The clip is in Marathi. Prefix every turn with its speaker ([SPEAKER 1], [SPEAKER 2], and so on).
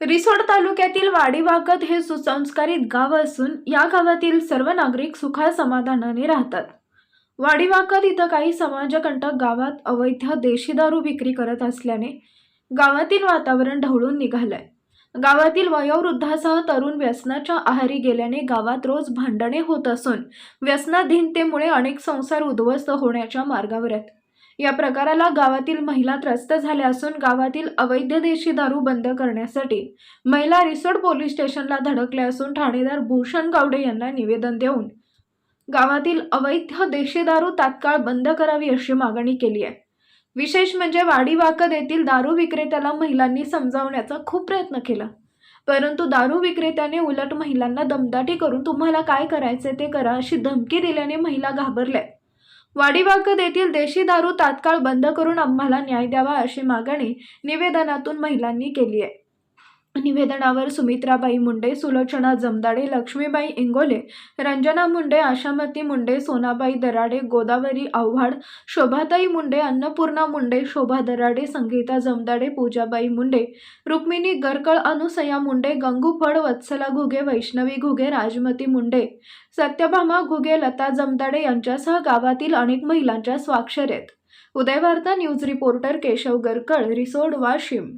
[SPEAKER 1] रिसोड तालुक्यातील वाडीवाकत हे सुसंस्कारित गाव असून या गावातील सर्व नागरिक सुखा समाधानाने राहतात. वाडीवाकत इथं काही समाजकंटक गावात अवैध देशी दारू विक्री करत असल्याने गावातील वातावरण ढवळून निघालंय. गावातील वयोवृद्धासह तरुण व्यसनाच्या आहारी गेल्याने गावात रोज भांडणे होत असून व्यसनाधीनतेमुळे अनेक संसार उद्ध्वस्त होण्याच्या मार्गावर आहेत. या प्रकाराला गावातील महिला त्रस्त झाल्या असून गावातील अवैध देशी दारू बंद करण्यासाठी महिला रिसोड पोलीस स्टेशनला धडकल्या असून ठाणेदार भूषण गावडे यांना निवेदन देऊन गावातील अवैध देशी दारू तात्काळ बंद करावी अशी मागणी केली आहे. विशेष म्हणजे वाडीवाकद येथील दारू विक्रेत्याला महिलांनी समजावण्याचा खूप प्रयत्न केला. परंतु दारू विक्रेत्याने उलट महिलांना दमदाटी करून तुम्हाला काय करायचे ते करा अशी धमकी दिल्याने महिला घाबरल्या. वाडीवाकद येथील देशी दारू तात्काळ बंद करून आम्हाला न्याय द्यावा अशी मागणी निवेदनातून महिलांनी केली आहे. निवेदनावर सुमित्राबाई मुंडे सुलोचना जमदाडे लक्ष्मीबाई इंगोले रंजना मुंडे आशामती मुंडे सोनाबाई दराडे गोदावरी आव्हाड शोभाताई मुंडे अन्नपूर्णा मुंडे शोभा दराडे संगीता जमदाडे पूजाबाई मुंडे रुक्मिणी गरकळ अनुसया मुंडे गंगू फड वत्सला घुगे वैष्णवी घुगे राजमती मुंडे सत्यभामा घुगे लता जमदाडे यांच्यासह गावातील अनेक महिलांच्या स्वाक्षरेत. Udayvarta news reporter Keshav Garkal Risod Washim.